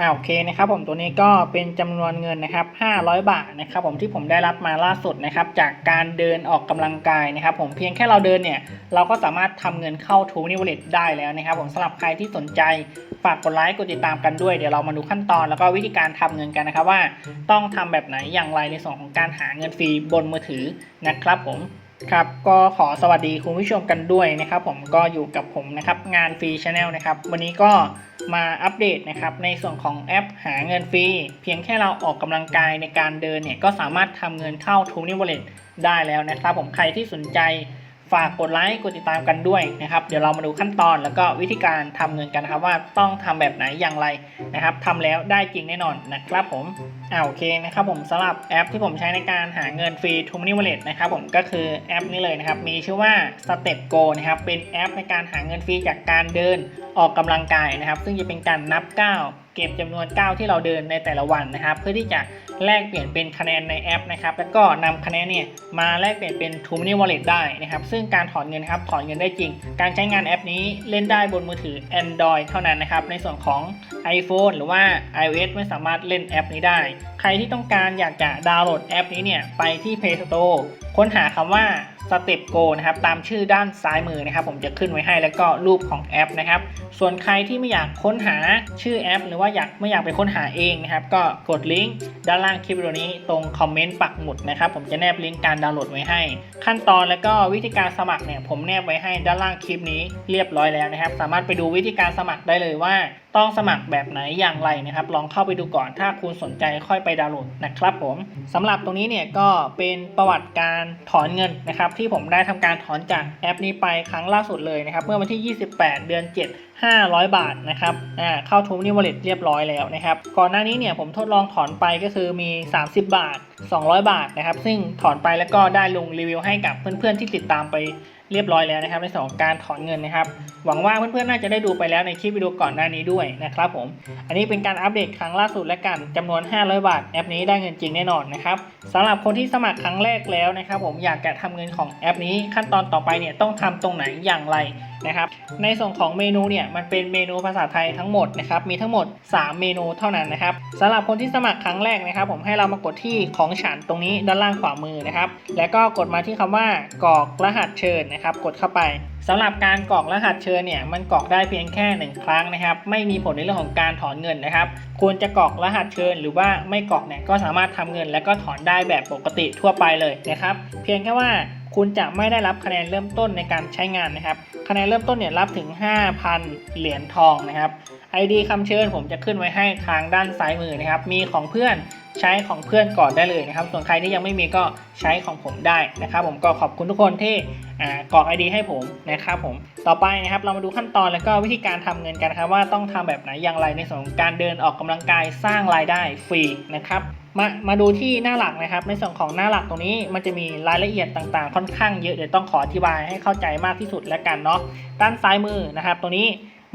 อ่าโอเคนะครับผมตัวนี้ก็เป็นจำนวนเงินนะครับ 500 บาทนะครับผมที่ผมได้รับมาล่าสุดนะครับจากการเดินออกกำลังกายนะครับ ผมเพียงแค่เราเดินเนี่ยเราก็สามารถทำเงินเข้าทูนิวเลตได้แล้วนะครับ ผมสำหรับใครที่สนใจฝากกดไลค์กดติดตามกันด้วยเดี๋ยวเรามาดูขั้นตอน แล้วก็วิธีการทำเงินกันนะครับว่า ต้องทำแบบไหนอย่างไรในส่วนของการหาเงินฟรีบนมือถือนะครับผม ครับก็ขอสวัสดีคุณผู้ชมกันด้วยนะครับผมก็อยู่กับผมนะครับงานฟรีชาแนลนะครับวันนี้ก็มาอัปเดตนะครับในส่วนของแอปหาเงินฟรี เพียงแค่เราออกกำลังกายในการเดินเนี่ยก็สามารถทำเงินเข้าทูนิวเลตได้แล้วนะครับผมใครที่สนใจฝากกดไลค์กดติดตามกันด้วยนะครับเดี๋ยวเรามาดูขั้นตอนแล้วก็วิธีการทำเงินกันนะครับว่าต้องทำแบบไหนอย่างไรนะครับทำแล้วได้จริงแน่นอนนะครับผม อ่าโอเคนะครับผมสำหรับแอปที่ผมใช้ในการหาเงินฟรี t ูมินิว a ล e t นะครับผมก็คือแอปนี้เลยนะครับ มีชื่อว่า Step Go นะครับ เป็นแอปในการหาเงินฟรีจากการเดินออกกำลังกายนะครับ ซึ่งจะเป็นการนับก้าวเก็บจำนวนก้าวที่เราเดินในแต่ละวันนะครับ เพื่อที่จะแลกเปลี่ยนเป็นคะแนนในแอปนะครับ แล้วก็นำคะแนนเนี่ยมาแลกเปลี่ยนเป็น t ูมินิว a ล e t ได้นะครับ ซึ่งการถอนเงินครับถอนเงินได้จริง การใช้งานแอปนี้เล่นได้บนมือถือ Android เท่านั้นนะครับ ในส่วนของ iPhone หรือว่า iOS ไม่สามารถเล่นแอปนี้ได้ใครที่ต้องการอยากจะดาวน์โหลดแอปนี้เนี่ยไปที่ Play Store ค้นหาคำว่า Step Go นะครับตามชื่อด้านซ้ายมือนะครับ ผมจะขึ้นไว้ให้แล้วก็รูปของแอปนะครับ ส่วนใครที่ไม่อยากค้นหาชื่อแอป หรือว่าอยากไม่อยากไปค้นหาเองนะครับ ก็กดลิงก์ด้านล่างคลิปวิดีโอนี้ตรงคอมเมนต์ปักหมุดนะครับ ผมจะแนบลิงก์การดาวน์โหลดไว้ให้ ขั้นตอนแล้วก็วิธีการสมัครเนี่ยผมแนบไว้ให้ด้านล่างคลิปนี้เรียบร้อยแล้วนะครับ สามารถไปดูวิธีการสมัครได้เลยว่า ต้องสมัครแบบไหนอย่างไรนะครับ ลองเข้าไปดูก่อนถ้าคุณสนใจค่อยไปดาวน์โหลดนะครับผมสำหรับตรงนี้เนี่ยก็เป็นประวัติการถอนเงินนะครับที่ผมได้ทำการถอนจากแอปนี้ไปครั้งล่าสุดเลยนะครับเมื่อวันที่ 28 เดือน 7 500 บาทนะครับอ่าเข้าทูนิวอลเล็ตเรียบร้อยแล้วนะครับก่อนหน้านี้เนี่ยผมทดลองถอนไปก็คือมี 30 บาท 200 บาทนะครับซึ่งถอนไปแล้วก็ได้ลงรีวิวให้กับเพื่อนๆที่ติดตามไป เรียบร้อยแล้วนะครับในส่วนของการถอนเงินนะครับ หวังว่าเพื่อนๆน่าจะได้ดูไปแล้วในคลิปวิดีโอก่อนหน้านี้ด้วยนะครับผม อันนี้เป็นการอัปเดตครั้งล่าสุดและกันจำนวน 500 บาท แอปนี้ได้เงินจริงแน่นอนนะครับสำหรับคนที่สมัครครั้งแรกแล้วนะครับผมอยากจะทำเงินของแอปนี้ขั้นตอนต่อไปเนี่ยต้องทำตรงไหนอย่างไร นะครับ ในส่วนของเมนูเนี่ยมันเป็นเมนูภาษาไทยทั้งหมดนะครับมีทั้งหมด 3 เมนูเท่านั้นนะครับสำหรับคนที่สมัครครั้งแรกนะครับ ผมให้เรามากดที่ของฉันตรงนี้ด้านล่างขวามือนะครับ แล้วก็กดมาที่คำว่ากรอกรหัสเชิญนะครับ กดเข้าไปสำหรับการกรอกรหัสเชิญเนี่ยมันกรอกได้เพียงแค่หนึ่งครั้งนะครับ ไม่มีผลในเรื่องของการถอนเงินนะครับ ควรจะกรอกรหัสเชิญ หรือว่าไม่กรอกเนี่ยก็สามารถทำเงิน แล้วก็ถอนได้แบบปกติทั่วไปเลยนะครับ เพียงแค่ว่าคุณจะไม่ได้รับคะแนนเริ่มต้นในการใช้งานนะครับ คะแนนเริ่มต้นเนี่ยรับถึง 5,000 เหรียญทองนะครับ ID คำเชิญผมจะขึ้นไว้ให้ทางด้านซ้ายมือนะครับ มีของเพื่อนใช้ของเพื่อนก่อนได้เลยนะครับ ส่วนใครที่ยังไม่มีก็ใช้ของผมได้นะครับ ผมก็ขอบคุณทุกคนที่กรอก ID ให้ผมนะครับผม ต่อไปนะครับเรามาดูขั้นตอนแล้วก็วิธีการทำเงินกันครับว่าต้องทำแบบไหนอย่างไรในส่วนของการเดินออกกำลังกายสร้างรายได้ฟรีนะครับ มามาดูที่หน้าหลักนะครับ ในส่วนของหน้าหลักตรงนี้มันจะมีรายละเอียดต่างๆ ค่อนข้างเยอะเดี๋ยวต้องขออธิบายให้เข้าใจมากที่สุดแล้วกันเนาะด้านซ้ายมือนะครับ ตรงนี้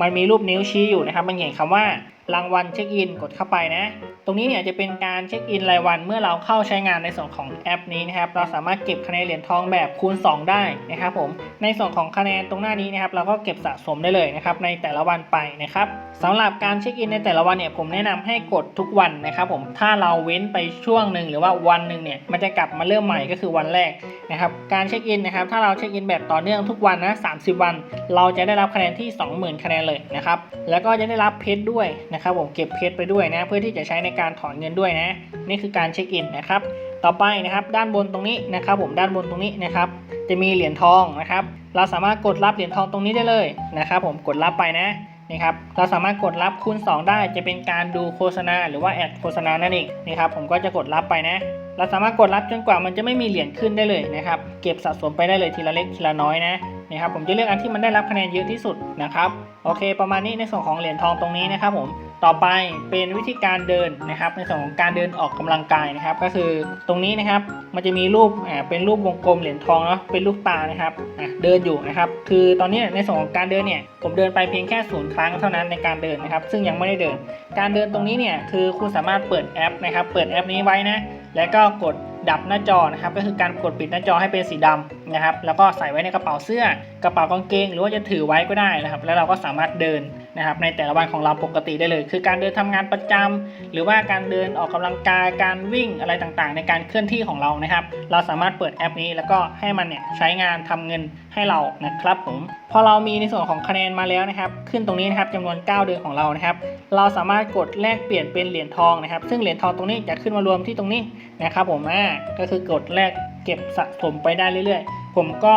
มันมีรูปนิ้วชี้อยู่นะครับ มันเขียนคำว่า รางวัลเช็คอินกดเข้าไปนะ ตรงนี้เนี่ยจะเป็นการเช็คอินรายวันเมื่อเราเข้าใช้งานในส่วนของแอปนี้นะครับ เราสามารถเก็บคะแนนเหรียญทองแบบคูณ 2 ได้นะครับผม ในส่วนของคะแนนตรงหน้านี้นะครับ เราก็เก็บสะสมได้เลยนะครับในแต่ละวันไปนะครับสำหรับการเช็คอินในแต่ละวันเนี่ยผมแนะนำให้กดทุกวันนะครับผม ถ้าเราเว้นไปช่วงหนึ่งหรือว่าวันหนึ่งเนี่ยมันจะกลับมาเริ่มใหม่ก็คือวันแรกนะครับ การเช็คอินนะครับ ถ้าเราเช็คอินแบบต่อเนื่องทุกวันนะ30 วัน เราจะได้รับคะแนนที่ 20,000 คะแนนเลยนะครับ แล้วก็จะได้รับเพชรด้วยนะะครับผมเก็บเพชรไปด้วยนะ เพื่อที่จะใช้ในการถอนเงินด้วยนะ นี่คือการเช็คอินนะครับ ต่อไปนะครับด้านบนตรงนี้นะครับผมด้านบนตรงนี้นะครับ จะมีเหรียญทองนะครับ เราสามารถกดรับเหรียญทองตรงนี้ได้เลยนะครับ ผมกดรับไปนะนี่ครับ เราสามารถกดรับคูณ 2 ได้จะเป็นการดูโฆษณาหรือว่าแอดโฆษณานั่นเองนี่ครับผมก็จะกดรับไปนะ เราสามารถกดรับจนกว่ามันจะไม่มีเหรียญขึ้นได้เลยนะครับ เก็บสะสมไปได้เลยทีละเล็กทีละน้อยนะนี่ครับผมจะเลือกอันที่มันได้รับคะแนนเยอะที่สุดนะครับ โอเค ประมาณนี้ในส่วนของเหรียญทองตรงนี้นะครับผม ต่อไปเป็นวิธีการเดินนะครับ ในส่วนของการเดินออกกำลังกายนะครับ ก็คือตรงนี้นะครับมันจะมีรูปอ่าเป็นรูปวงกลมเหรียญทองเนาะเป็นลูกตานะครับอะเดินอยู่นะครับ คือตอนนี้ในส่วนของการเดินเนี่ยผมเดินไปเพียงแค่ศูนย์ครั้งเท่านั้นในการเดินนะครับ ซึ่งยังไม่ได้เดิน การเดินตรงนี้เนี่ยคือคุณสามารถเปิดแอปนะครับ เปิดแอปนี้ไว้นะแล้วก็กดดับหน้าจอนะครับก็คือการกดปิดหน้าจอให้เป็นสีดำนะครับ แล้วก็ใส่ไว้ในกระเป๋าเสื้อกระเป๋ากางเกง หรือว่าจะถือไว้ก็ได้นะครับ แล้วเราก็สามารถเดิน นะครับในแต่ละวันของเราปกติได้เลย คือการเดินทำงานประจำหรือว่าการเดินออกกำลังกายการวิ่งอะไรต่างๆ ในการเคลื่อนที่ของเรานะครับ เราสามารถเปิดแอปนี้แล้วก็ให้มันเนี่ยใช้งานทำเงินให้เรานะครับผมพอเรามีในส่วนของคะแนนมาแล้วนะครับ ขึ้นตรงนี้นะครับจำนวน 9 เดือนของเรานะครับ เราสามารถกดแลกเปลี่ยนเป็นเหรียญทองนะครับ ซึ่งเหรียญทองตรงนี้จะขึ้นมารวมที่ตรงนี้นะครับผมอ่าก็คือกดแลกเก็บสะสมไปได้เรื่อย ๆ ผมก็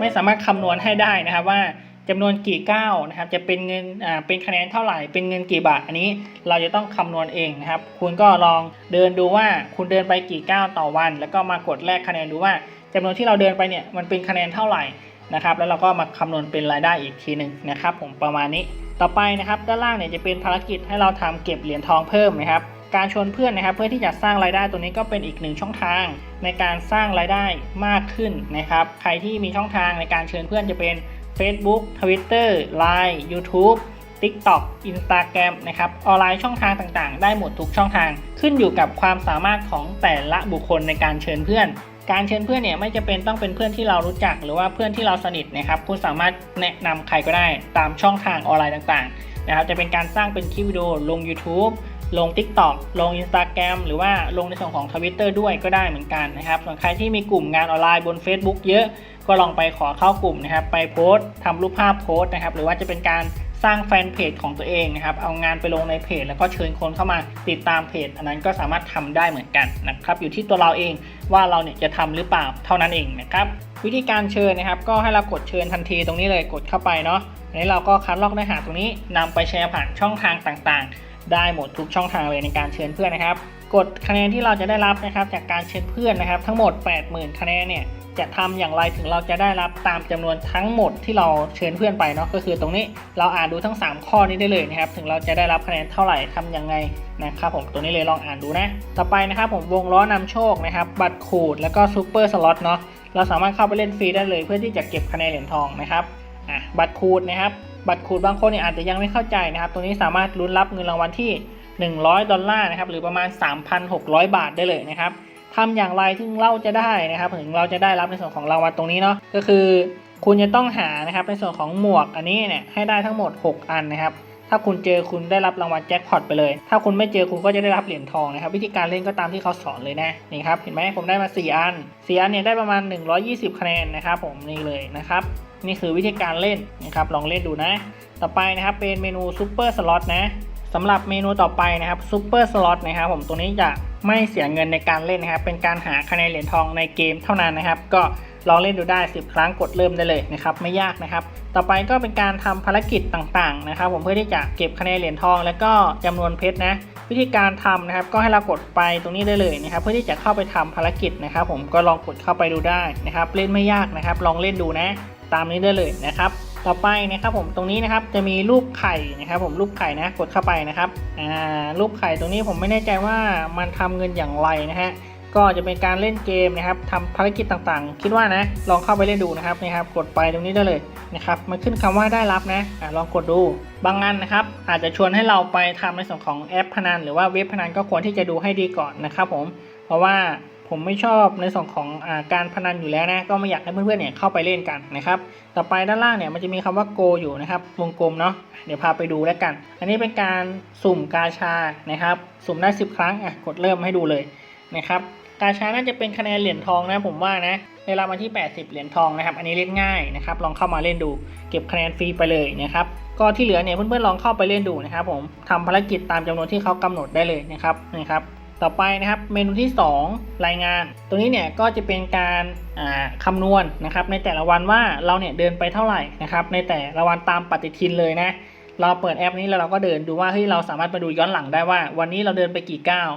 ไม่สามารถคำนวณให้ได้นะครับว่า จำนวนกี่ก้าวนะครับจะเป็นเงินอ่าเป็นคะแนนเท่าไหร่เป็นเงินกี่บาทอันนี้เราจะต้องคำนวณเองนะครับ คุณก็ลองเดินดูว่าคุณเดินไปกี่ก้าวต่อวัน แล้วก็มากดแลกคะแนนดูว่าจำนวนที่เราเดินไปเนี่ยมันเป็นคะแนนเท่าไหร่นะครับ แล้วเราก็มาคำนวณเป็นรายได้อีกทีหนึ่งนะครับ ผมประมาณนี้ ต่อไปนะครับด้านล่างเนี่ยจะเป็นภารกิจให้เราทำเก็บเหรียญทองเพิ่มนะครับการชวนเพื่อนนะครับเพื่อที่จะสร้างรายได้ตัวนี้ก็เป็นอีกหนึ่งช่องทาง ในการสร้างรายได้มากขึ้นนะครับ ใครที่มีช่องทางในการเชิญเพื่อนจะเป็น Facebook Twitter Line YouTube TikTok Instagram นะครับออนไลน์ช่องทางต่างๆ ได้หมดทุกช่องทาง ขึ้นอยู่กับความสามารถของแต่ละบุคคลในการเชิญเพื่อน การเชิญเพื่อนเนี่ยไม่จะเป็นต้องเป็นเพื่อนที่เรารู้จัก หรือว่าเพื่อนที่เราสนิทนะครับคุณสามารถแนะนำใครก็ได้ตามช่องทางออนไลน์ต่างๆนะครับจะเป็นการสร้างเป็นคลิปวิดีโอลง YouTube ลง TikTok ลง Instagram หรือว่าลงในส่วนของ Twitter ด้วยก็ได้เหมือนกันนะครับส่วนใครที่มีกลุ่มงานออนไลน์บน Facebook เยอะ ก็ลองไปขอเข้ากลุ่มนะครับ ไปโพสต์ทำรูปภาพโพสต์นะครับ หรือว่าจะเป็นการสร้างแฟนเพจของตัวเองนะครับ เอางานไปลงในเพจ แล้วก็เชิญคนเข้ามาติดตามเพจ อันนั้นก็สามารถทำได้เหมือนกันนะครับ อยู่ที่ตัวเราเองว่าเราเนี่ยจะทำหรือเปล่าเท่านั้นเองนะครับ วิธีการเชิญนะครับ ก็ให้เรากดเชิญทันทีตรงนี้เลยกดเข้าไปเนาะอันนี้เราก็คัดลอกเนื้อหาตรงนี้นำไปแชร์ผ่านช่องทางต่างๆ ได้หมดทุกช่องทางเลยในการเชิญเพื่อนนะครับ กดคะแนนที่เราจะได้รับนะครับ จากการเชิญเพื่อนนะครับ ทั้งหมด 80,000 คะแนนเนี่ย จะทำอย่างไรถึงเราจะได้รับตามจำนวนทั้งหมดที่เราเชิญเพื่อนไปเนาะก็คือตรงนี้เราอ่านดูทั้ง 3 ข้อนี้ได้เลยนะครับ ถึงเราจะได้รับคะแนนเท่าไหร่ทำยังไงนะครับผมตัวนี้เลยลองอ่านดูนะ ต่อไปนะครับผมวงล้อนำโชคนะครับ บัตรขูดแล้วก็ซูเปอร์สล็อตเนาะเราสามารถเข้าไปเล่นฟรีได้เลย เพื่อที่จะเก็บคะแนนเหรียญทองนะครับอะบัตรขูดนะครับ บัตรขูดบางคนเนี่ยอาจจะยังไม่เข้าใจนะครับตรงนี้สามารถลุ้นรับเงินรางวัลที่ 100 ดอลลาร์นะครับหรือประมาณ 3,600 บาทได้เลยนะครับ ทำอย่างไรถึงเราจะได้นะครับถึงเราจะได้รับในส่วนของรางวัลตรงนี้เนาะก็คือ คุณจะต้องหานะครับในส่วนของหมวกอันนี้เนี่ยให้ได้ทั้งหมด 6 อันนะครับถ้าคุณเจอคุณได้รับรางวัลแจ็คพอตไปเลย ถ้าคุณไม่เจอคุณก็จะได้รับเหรียญทองนะครับ วิธีการเล่นก็ตามที่เขาสอนเลยนะ นี่ครับ เห็นไหมผมได้มา 4 อัน 4 อันเนี่ยได้ประมาณ 120 คะแนนนะครับผมนี่เลยนะครับ นี่คือวิธีการเล่นนะครับ ลองเล่นดูนะ ต่อไปนะครับเป็นเมนูซูเปอร์สล็อตนะ สำหรับเมนูต่อไปนะครับซูเปอร์สล็อตนะครับผมตัวนี้จะไม่เสียเงินในการเล่นนะครับ เป็นการหาคะแนนเหรียญทองในเกมเท่านั้นนะครับ ก็ลองเล่นดูได้ 10 ครั้งกดเริ่มได้เลยนะครับ ไม่ยากนะครับ ต่อไปก็เป็นการทำภารกิจต่างๆนะครับ ผมเพื่อที่จะเก็บคะแนนเหรียญทอง แล้วก็จำนวนเพชรนะ วิธีการทำนะครับ ก็ให้เรากดไปตรงนี้ได้เลยนะครับ เพื่อที่จะเข้าไปทำภารกิจนะครับ ผมก็ลองกดเข้าไปดูได้นะครับ เล่นไม่ยากนะครับ ลองเล่นดูนะ ตามนี้ได้เลยนะครับ ต่อไปนะครับผมตรงนี้นะครับจะมีรูปไข่นะครับผมรูปไข่นะกดเข้าไปนะครับอ่ารูปไข่ตรงนี้ผมไม่แน่ใจว่ามันทำเงินอย่างไรนะฮะก็จะเป็นการเล่นเกมนะครับทำภารกิจต่างๆ คิดว่านะลองเข้าไปเล่นดูนะครับนี่ครับ กดไปตรงนี้ได้เลยนะครับมันขึ้นคำว่าได้รับนะอ่าลองกดดูบางอันนะครับ อาจจะชวนให้เราไปทำในส่วนของแอปพนันหรือว่าเว็บพนันก็ควรที่จะดูให้ดีก่อนนะครับผมเพราะว่า ผมไม่ชอบในส่วนของอการพนันอยู่แล้วนะ ก็ไม่อยากให้เพื่อนๆเนี่ยเข้าไปเล่นกันนะครับ ต่อไปด้านล่างเนี่ยมันจะมีคำว่า go อยู่นะครับ วงกลมเนาะ เดี๋ยวพาไปดูแล้วกัน อันนี้เป็นการสุ่มกาชา นะครับ สุ่มได้ 10 ครั้ง อะ กดเริ่มให้ดูเลยนะครับ กาชาน่าจะเป็นคะแนนเหรียญทองนะผมว่านะในรางวัลที่ 80 เหรียญทองนะครับ อันนี้เล่นง่ายนะครับ ลองเข้ามาเล่นดู เก็บคะแนนฟรีไปเลยนะครับ ก็ที่เหลือเนี่ยเพื่อนๆลองเข้าไปเล่นดูนะครับ ผมทำภารกิจตามจำนวนที่เขากำหนดได้เลยนะครับนี่ครับ ต่อไปนะครับเมนูที่ 2 รายงาน ตัวนี้เนี่ยก็จะเป็นการอ่าคำนวณนะครับในแต่ละวันว่าเราเนี่ยเดินไปเท่าไหร่นะครับในแต่ละวันตามปฏิทินเลยนะเราเปิดแอปนี้แล้วเราก็เดินดูว่าเฮ้ยเราสามารถมาดูย้อนหลังได้ว่า วันนี้เราเดินไปกี่ก้าว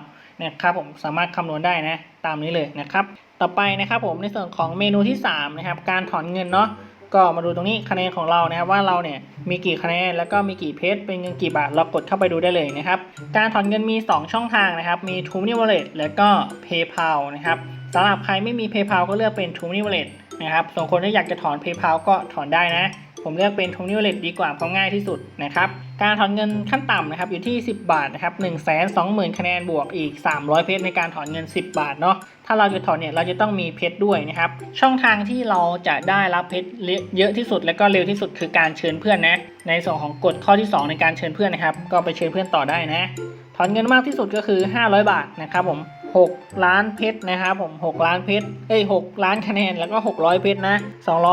นะครับผมสามารถคำนวณได้นะตามนี้เลยนะครับ ต่อไปนะครับผมในส่วนของเมนูที่3นะครับการถอนเงินเนาะ ก็มาดูตรงนี้คะแนนของเรานะครับว่าเราเนี่ยมีกี่คะแนนแล้วก็มีกี่เพจเป็นเงินกี่บาทเรากดเข้าไปดูได้เลยนะครับ การถอนเงินมี 2 ช่องทางนะครับ มี t r u m o ney Wallet แล้วก็ PayPal นะครับสำหรับใครไม่มี PayPal ก็เลือกเป็น t r u m o ney Wallet นะครับส่วนคนที่อยากจะถอน PayPal ก็ถอนได้นะ ผมเลือกเป็น t r u m o ney Wallet ดีกว่าเพราะง่ายที่สุดนะครับ การถอนเงินขั้นต่ำนะครับอยู่ที่ 10 บาทนะครับ1 2 0 0 0 0 คะแนนบวกอีก 300 เพชรในการถอนเงิน 10 บาทเนาะถ้าเราจะถอนเนี่ยเราจะต้องมีเพชรด้วยนะครับช่องทางที่เราจะได้รับเพชรเยอะที่สุด และก็เร็วที่สุดคือการเชิญเพื่อนนะในส่วนของกฎข้อที่ 2 ในการเชิญเพื่อนนะครับก็ไปเชิญเพื่อนต่อได้นะถอนเงินมากที่สุดก็คือ 500 บาทนะครับผม 6 ล้านเพชรนะครับผม 6 ล้านเพชรเอ้ย6ล้านคะแนนแล้วก็ 600 เพชรนะ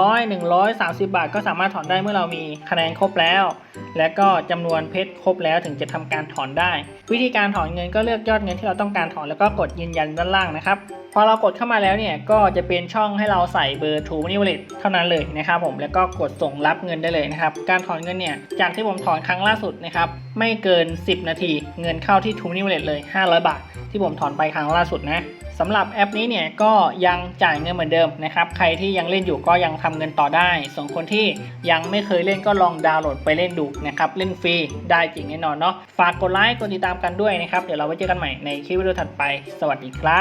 200 130 บาท ก็สามารถถอนได้เมื่อเรามีคะแนนครบแล้ว และก็จำนวนเพชรครบแล้วถึงจะทำการถอนได้ วิธีการถอนเงินก็เลือกยอดเงินที่เราต้องการถอนแล้วก็กดยืนยันด้านล่างนะครับพอเรากดเข้ามาแล้วเนี่ยก็จะเป็นช่องให้เราใส่เบอร์ True Money Wallet เท่านั้นเลยนะครับผมแล้วก็กดส่งรับเงินได้เลยนะครับการถอนเงินเนี่ยจากที่ผมถอนครั้งล่าสุดนะครับไม่เกิน 10 นาที เงินเข้าที่ True Money Wallet เลย 500 บาท ที่ผมถอนไปครั้งล่าสุดนะสำหรับแอปนี้เนี่ยก็ยังจ่ายเงินเหมือนเดิมนะครับใครที่ยังเล่นอยู่ก็ยังทำเงินต่อได้ ส่วนคนที่ยังไม่เคยเล่นก็ลองดาวน์โหลดไปเล่นดูนะครับเล่นฟรีได้จริงแน่นอนเนาะฝากกดไลค์กดติดตามกันด้วยนะครับเดี๋ยวเราไว้เจอกันใหม่ในคลิปวิดีโอถัดไป สวัสดีครับ